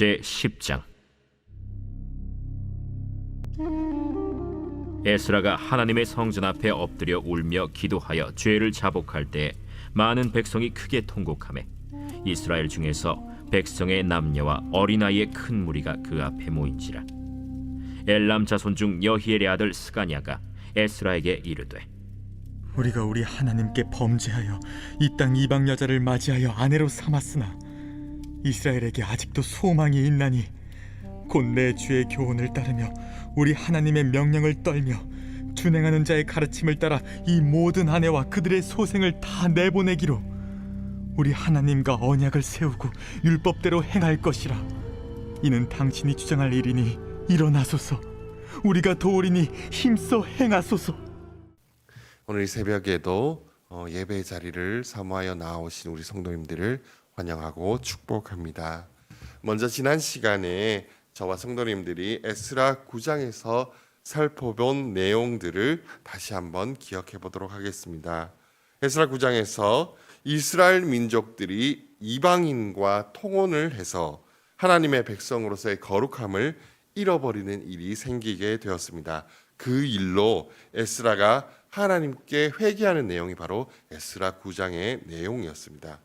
제 10장. 에스라가 하나님의 성전 앞에 엎드려 울며 기도하여 죄를 자복할 때 많은 백성이 크게 통곡하매 이스라엘 중에서 백성의 남녀와 어린아이의 큰 무리가 그 앞에 모인지라. 엘람 자손 중 여히엘의 아들 스가냐가 에스라에게 이르되 우리가 우리 하나님께 범죄하여 이 땅 이방 여자를 맞이하여 아내로 삼았으나 이스라엘에게 아직도 소망이 있나니 곧 내 주의 교훈을 따르며 우리 하나님의 명령을 떨며 준행하는 자의 가르침을 따라 이 모든 아내와 그들의 소생을 다 내보내기로 우리 하나님과 언약을 세우고 율법대로 행할 것이라. 이는 당신이 주장할 일이니 일어나소서. 우리가 도우리니 힘써 행하소서. 오늘 이 새벽에도 어, 예배 자리를 사모하여 나오신 우리 성도님들을 환영하고 축복합니다. 먼저 지난 시간에 저와 성도님들이 에스라 9장에서 살펴본 내용들을 다시 한번 기억해 보도록 하겠습니다. 에스라 9장에서 이스라엘 민족들이 이방인과 통혼을 해서 하나님의 백성으로서의 거룩함을 잃어버리는 일이 생기게 되었습니다. 그 일로 에스라가 하나님께 회개하는 내용이 바로 에스라 9장의 내용이었습니다.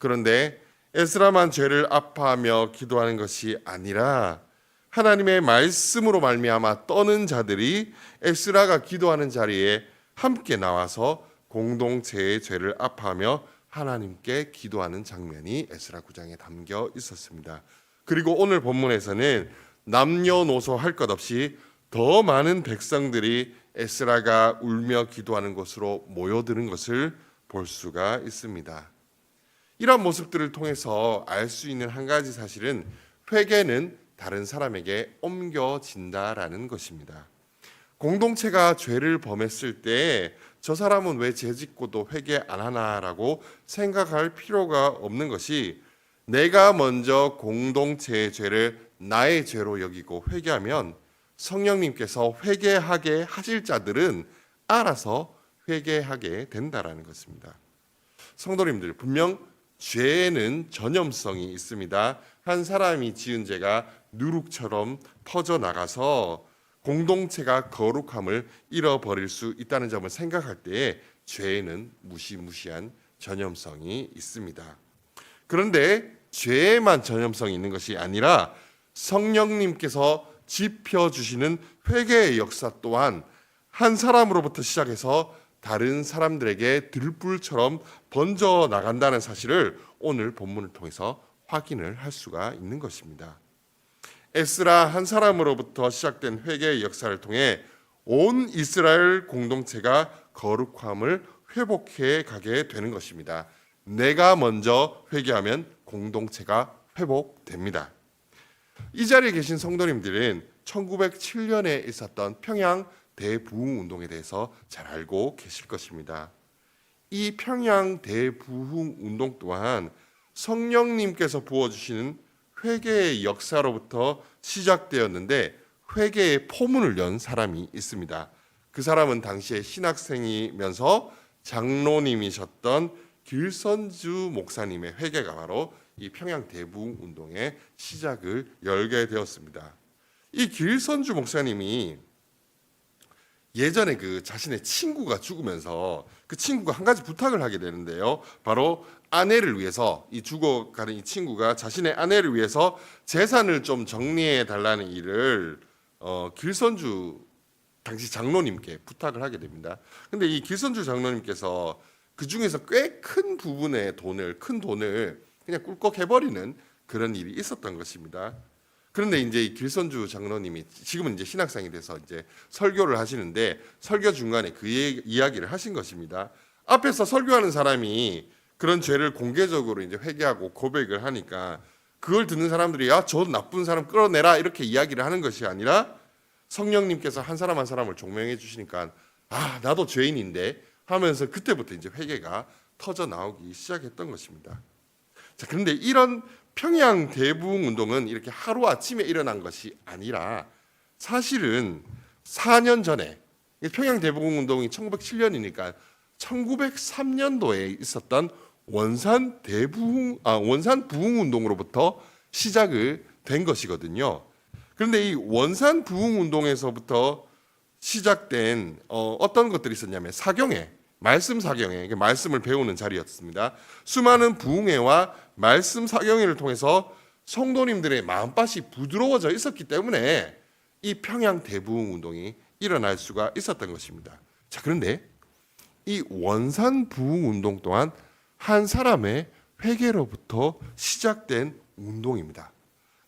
그런데 에스라만 죄를 아파하며 기도하는 것이 아니라 하나님의 말씀으로 말미암아 떠는 자들이 에스라가 기도하는 자리에 함께 나와서 공동체의 죄를 아파하며 하나님께 기도하는 장면이 에스라 9장에 담겨 있었습니다. 그리고 오늘 본문에서는 남녀노소 할 것 없이 더 많은 백성들이 에스라가 울며 기도하는 곳으로 모여드는 것을 볼 수가 있습니다. 이러한 모습들을 통해서 알 수 있는 한 가지 사실은 회개는 다른 사람에게 옮겨진다라는 것입니다. 공동체가 죄를 범했을 때 저 사람은 왜 죄짓고도 회개 안 하나라고 생각할 필요가 없는 것이 내가 먼저 공동체의 죄를 나의 죄로 여기고 회개하면 성령님께서 회개하게 하실 자들은 알아서 회개하게 된다라는 것입니다. 성도님들 분명 죄에는 전염성이 있습니다. 한 사람이 지은 죄가 누룩처럼 퍼져 나가서 공동체가 거룩함을 잃어버릴 수 있다는 점을 생각할 때에 죄에는 무시무시한 전염성이 있습니다. 그런데 죄에만 전염성이 있는 것이 아니라 성령님께서 지펴 주시는 회개의 역사 또한 한 사람으로부터 시작해서 다른 사람들에게 들불처럼 번져 나간다는 사실을 오늘 본문을 통해서 확인을 할 수가 있는 것입니다. 에스라 한 사람으로부터 시작된 회개의 역사를 통해 온 이스라엘 공동체가 거룩함을 회복해 가게 되는 것입니다. 내가 먼저 회개하면 공동체가 회복됩니다. 이 자리에 계신 성도님들은 1907년에 있었던 평양 대부흥 운동에 대해서 잘 알고 계실 것입니다. 이 평양 대부흥 운동 또한 성령님께서 부어주시는 회개의 역사로부터 시작되었는데 회개의 포문을 연 사람이 있습니다. 그 사람은 당시에 신학생이면서 장로님이셨던 길선주 목사님의 회개가 바로 이 평양 대부흥 운동의 시작을 열게 되었습니다. 이 길선주 목사님이 예전에 그 자신의 친구가 죽으면서 그 친구가 한 가지 부탁을 하게 되는데요. 바로 아내를 위해서 이 죽어가는 이 친구가 자신의 아내를 위해서 재산을 좀 정리해 달라는 일을 어, 길선주 당시 장로님께 부탁을 하게 됩니다. 근데 이 길선주 장로님께서 그 중에서 꽤 큰 부분의 돈을 큰 돈을 그냥 꿀꺽 해버리는 그런 일이 있었던 것입니다. 그런데 이제 이 길선주 장로님이 지금은 이제 신학생이 돼서 이제 설교를 하시는데 설교 중간에 그 이야기를 하신 것입니다. 앞에서 설교하는 사람이 그런 죄를 공개적으로 이제 회개하고 고백을 하니까 그걸 듣는 사람들이 야저 나쁜 사람 끌어내라 이렇게 이야기를 하는 것이 아니라 성령님께서 한 사람 한 사람을 종명해 주시니까 아 나도 죄인인데 하면서 그때부터 이제 회개가 터져 나오기 시작했던 것입니다. 자 그런데 이런 평양 대부흥 운동은 이렇게 하루 아침에 일어난 것이 아니라 사실은 4년 전에 이 평양 대부흥 운동이 1907년이니까 1903년도에 있었던 원산 대부흥 아 원산 부흥 운동으로부터 시작을 된 것이거든요. 그런데 이 원산 부흥 운동에서부터 시작된 어, 어떤 것들이 있었냐면 사경회, 말씀 사경회, 이게 말씀을 배우는 자리였습니다. 수많은 부흥회와 말씀 사경회를 통해서 성도님들의 마음밭이 부드러워져 있었기 때문에 이 평양 대부흥 운동이 일어날 수가 있었던 것입니다. 자, 그런데 이 원산 부흥 운동 또한 한 사람의 회개로부터 시작된 운동입니다.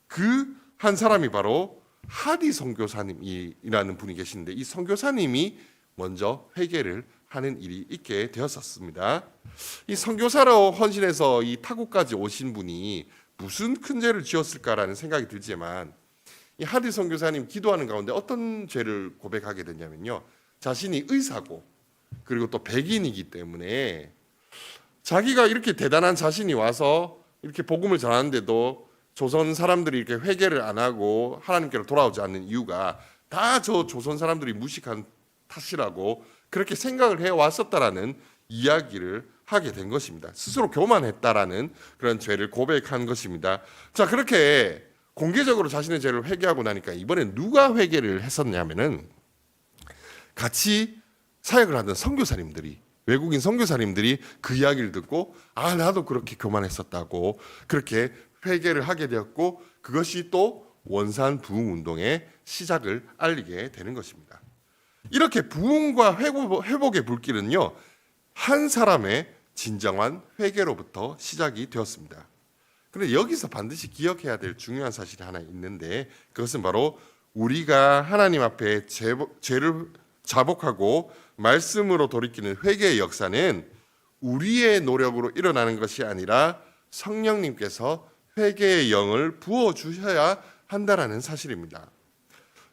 그 한 사람이 바로 하디 선교사님이라는 분이 계시는데 이 선교사님이 먼저 회개를 하는 일이 있게 되었었습니다. 이 선교사로 헌신해서 이 타국까지 오신 분이 무슨 큰 죄를 지었을까라는 생각이 들지만 이 하디 선교사님 기도하는 가운데 어떤 죄를 고백하게 되냐면요. 자신이 의사고 그리고 또 백인이기 때문에 자기가 이렇게 대단한 자신이 와서 이렇게 복음을 전하는데도 조선 사람들이 이렇게 회개를 안 하고 하나님께로 돌아오지 않는 이유가 다 저 조선 사람들이 무식한 탓이라고 그렇게 생각을 해 왔었다라는 이야기를 하게 된 것입니다. 스스로 교만했다라는 그런 죄를 고백한 것입니다. 자, 그렇게 공개적으로 자신의 죄를 회개하고 나니까 이번에 누가 회개를 했었냐면은 같이 사역을 하던 선교사님들이 외국인 선교사님들이 그 이야기를 듣고 아 나도 그렇게 교만했었다고 그렇게 회개를 하게 되었고 그것이 또 원산 부흥 운동의 시작을 알리게 되는 것입니다. 이렇게 부흥과 회복, 회복의 불길은요 한 사람의 진정한 회개로부터 시작이 되었습니다. 그런데 여기서 반드시 기억해야 될 중요한 사실이 하나 있는데 그것은 바로 우리가 하나님 앞에 제, 죄를 자복하고 말씀으로 돌이키는 회개의 역사는 우리의 노력으로 일어나는 것이 아니라 성령님께서 회개의 영을 부어 주셔야 한다라는 사실입니다.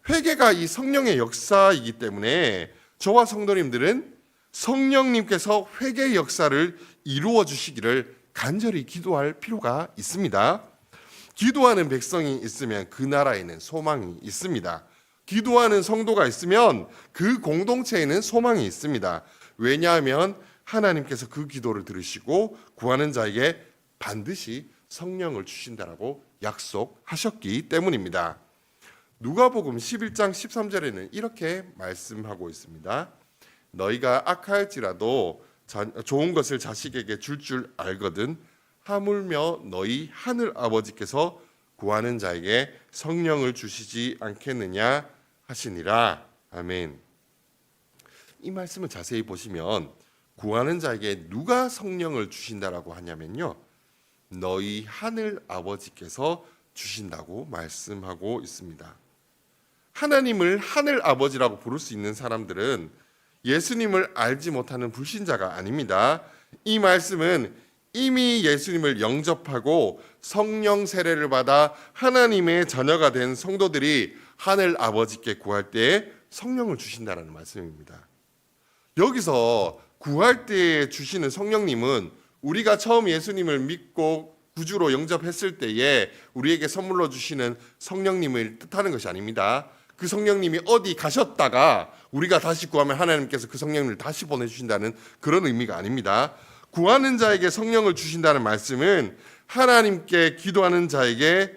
회개가 이 성령의 역사이기 때문에 저와 성도님들은 성령님께서 회개의 역사를 이루어 주시기를 간절히 기도할 필요가 있습니다. 기도하는 백성이 있으면 그 나라에는 소망이 있습니다. 기도하는 성도가 있으면 그 공동체에는 소망이 있습니다. 왜냐하면 하나님께서 그 기도를 들으시고 구하는 자에게 반드시 성령을 주신다라고 약속하셨기 때문입니다. 누가복음 11장 13절에는 이렇게 말씀하고 있습니다. 너희가 악할지라도 자- 좋은 것을 자식에게 줄 줄 알거든 하물며 너희 하늘 아버지께서 구하는 자에게 성령을 주시지 않겠느냐 하시니라 아멘. 이 말씀을 자세히 보시면 구하는 자에게 누가 성령을 주신다라고 하냐면요. 너희 하늘 아버지께서 주신다고 말씀하고 있습니다. 하나님을 하늘 아버지라고 부를 수 있는 사람들은 예수님을 알지 못하는 불신자가 아닙니다. 이 말씀은 이미 예수님을 영접하고 성령 세례를 받아 하나님의 자녀가 된 성도들이 하늘 아버지께 구할 때 성령을 주신다라는 말씀입니다. 여기서 구할 때 주시는 성령님은 우리가 처음 예수님을 믿고 구주로 영접했을 때에 우리에게 선물로 주시는 성령님을 뜻하는 것이 아닙니다. 그 성령님이 어디 가셨다가 우리가 다시 구하면 하나님께서 그 성령을 다시 보내주신다는 그런 의미가 아닙니다. 구하는 자에게 성령을 주신다는 말씀은 하나님께 기도하는 자에게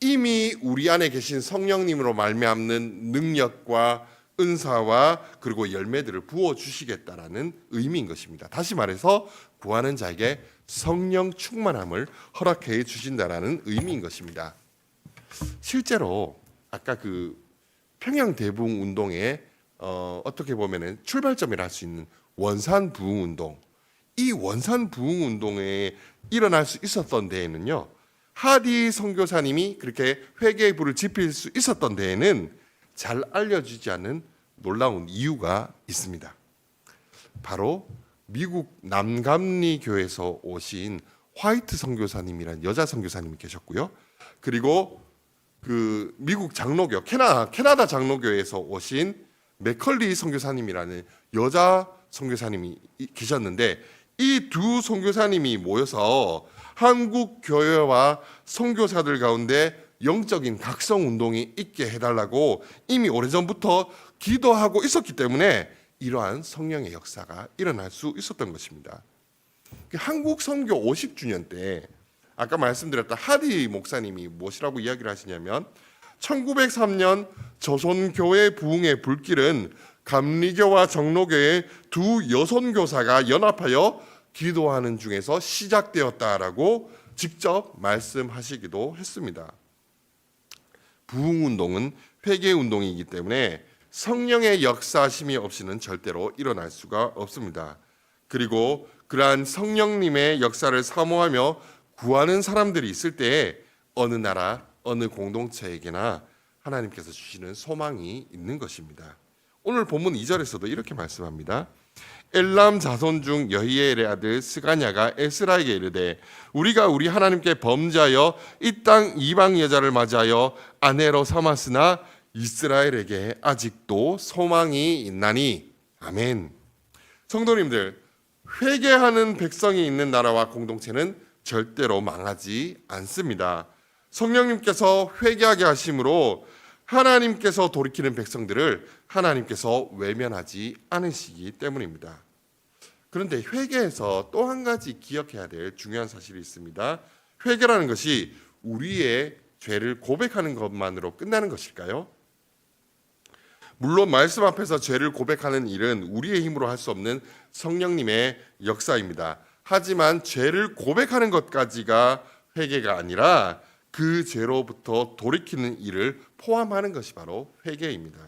이미 우리 안에 계신 성령님으로 말미암는 능력과 은사와 그리고 열매들을 부어 주시겠다라는 의미인 것입니다. 다시 말해서 구하는 자에게 성령 충만함을 허락해 주신다라는 의미인 것입니다. 실제로 아까 그 평양 대부흥 운동의 어, 어떻게 보면은 출발점이라 할 수 있는 원산 부흥 운동. 이 원산 부흥 운동에 일어날 수 있었던 데에는요. 하디 선교사님이 그렇게 불을 지필 수 있었던 데에는 잘 알려지지 않은 놀라운 이유가 있습니다. 바로 미국 남감리 교회에서 오신 화이트 선교사님이라는 여자 선교사님이 계셨고요. 그리고 그 미국 장로교 캐나 캐나다 장로교에서 오신 맥컬리 선교사님이라는 여자 선교사님이 이- 계셨는데 이 두 선교사님이 모여서 한국 교회와 선교사들 가운데 영적인 각성 운동이 있게 해달라고 이미 오래전부터 기도하고 있었기 때문에 이러한 성령의 역사가 일어날 수 있었던 것입니다. 그 한국 선교 50주년 때 아까 말씀드렸던 하디 목사님이 무엇이라고 이야기를 하시냐면 1903년 조선교회 부흥의 불길은 감리교와 정로교의 두 여선교사가 연합하여 기도하는 중에서 시작되었다라고 직접 말씀하시기도 했습니다. 부흥 운동은 회개 운동이기 때문에 성령의 역사심이 없이는 절대로 일어날 수가 없습니다. 그리고 그러한 성령님의 역사를 사모하며 구하는 사람들이 있을 때에 어느 나라, 어느 공동체에게나 하나님께서 주시는 소망이 있는 것입니다. 오늘 본문 2절에서도 이렇게 말씀합니다. 엘람 자손 중 여히엘의 아들 스가냐가 에스라에게 이르되 우리가 우리 하나님께 범죄하여 이 땅 이방 여자를 맞이하여 아내로 삼았으나 이스라엘에게 아직도 소망이 있나니 아멘. 성도님들 회개하는 백성이 있는 나라와 공동체는 절대로 망하지 않습니다. 성령님께서 회개하게 하심으로 하나님께서 돌이키는 백성들을 하나님께서 외면하지 않으시기 때문입니다. 그런데 회개에서 또 한 가지 기억해야 될 중요한 사실이 있습니다. 회개라는 것이 우리의 죄를 고백하는 것만으로 끝나는 것일까요? 물론 말씀 앞에서 죄를 고백하는 일은 우리의 힘으로 할 수 없는 성령님의 역사입니다. 하지만 죄를 고백하는 것까지가 회개가 아니라 그 죄로부터 돌이키는 일을 포함하는 것이 바로 회개입니다.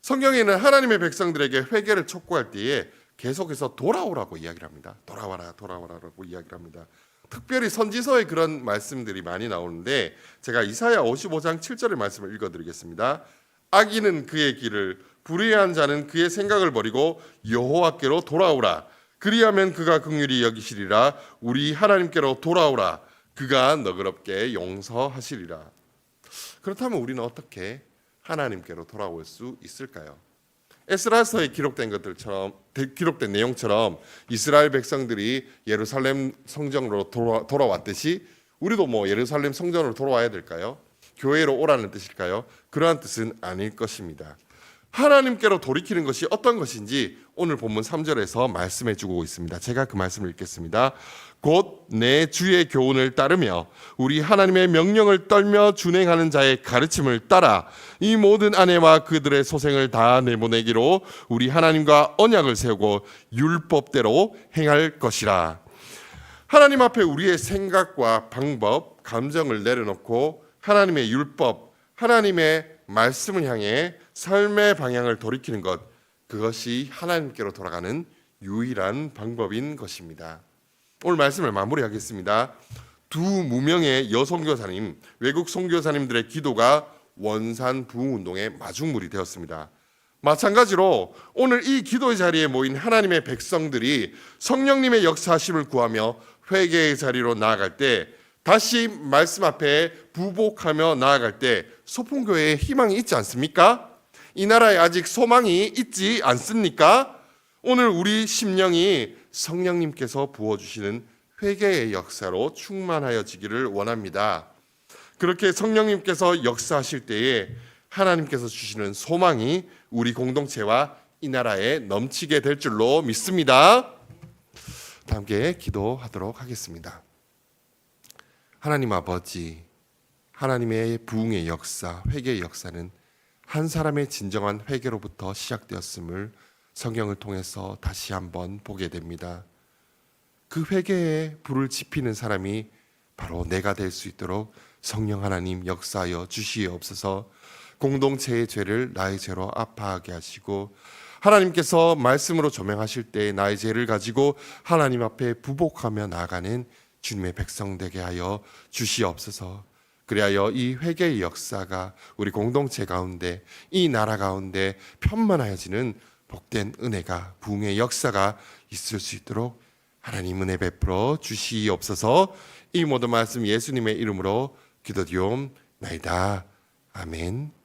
성경에는 하나님의 백성들에게 회개를 촉구할 때에 계속해서 돌아오라고 이야기를 합니다. 돌아와라, 돌아와라라고 이야기를 합니다. 특별히 선지서에 그런 말씀들이 많이 나오는데 제가 이사야 55장 7절의 말씀을 읽어드리겠습니다. 악인은 그의 길을 불의한 자는 그의 생각을 버리고 여호와께로 돌아오라. 그리하면 그가 긍휼히 여기시리라. 우리 하나님께로 돌아오라. 그가 너그럽게 용서하시리라. 그렇다면 우리는 어떻게 하나님께로 돌아올 수 있을까요? 에스라서에 기록된 것들처럼 기록된 내용처럼 이스라엘 백성들이 예루살렘 성전으로 돌아, 돌아왔듯이 우리도 뭐 예루살렘 성전으로 돌아와야 될까요? 교회로 오라는 뜻일까요? 그러한 뜻은 아닐 것입니다. 하나님께로 돌이키는 것이 어떤 것인지 오늘 본문 3절에서 말씀해 주고 있습니다. 제가 그 말씀을 읽겠습니다. 곧 내 주의 교훈을 따르며 우리 하나님의 명령을 떨며 준행하는 자의 가르침을 따라 이 모든 아내와 그들의 소생을 다 내보내기로 우리 하나님과 언약을 세우고 율법대로 행할 것이라. 하나님 앞에 우리의 생각과 방법, 감정을 내려놓고 하나님의 율법, 하나님의 말씀을 향해 삶의 방향을 돌이키는 것, 그것이 하나님께로 돌아가는 유일한 방법인 것입니다. 오늘 말씀을 마무리하겠습니다. 두 무명의 여성교사님, 외국 선교사님들의 기도가 원산 부흥 운동의 마중물이 되었습니다. 마찬가지로 오늘 이 기도의 자리에 모인 하나님의 백성들이 성령님의 역사하심을 구하며 회개의 자리로 나아갈 때 다시 말씀 앞에 부복하며 나아갈 때 소풍교회에 희망이 있지 않습니까? 이 나라에 아직 소망이 있지 않습니까? 오늘 우리 심령이 성령님께서 부어주시는 회개의 역사로 충만하여지기를 원합니다. 그렇게 성령님께서 역사하실 때에 하나님께서 주시는 소망이 우리 공동체와 이 나라에 넘치게 될 줄로 믿습니다. 다 함께 기도하도록 하겠습니다. 하나님 아버지, 하나님의 부흥의 역사, 회개의 역사는 한 사람의 진정한 회개로부터 시작되었음을 성경을 통해서 다시 한번 보게 됩니다. 그 회개에 불을 지피는 사람이 바로 내가 될 수 있도록 성령 하나님 역사하여 주시옵소서. 공동체의 죄를 나의 죄로 아파하게 하시고 하나님께서 말씀으로 조명하실 때 나의 죄를 가지고 하나님 앞에 부복하며 나아가는 주님의 백성 되게 하여 주시옵소서. 그리하여 이 회개의 역사가 우리 공동체 가운데 이 나라 가운데 편만하여지는 복된 은혜가 부흥의 역사가 있을 수 있도록 하나님 은혜 베풀어 주시옵소서. 이 모든 말씀 예수님의 이름으로 기도드리옵나이다. 아멘.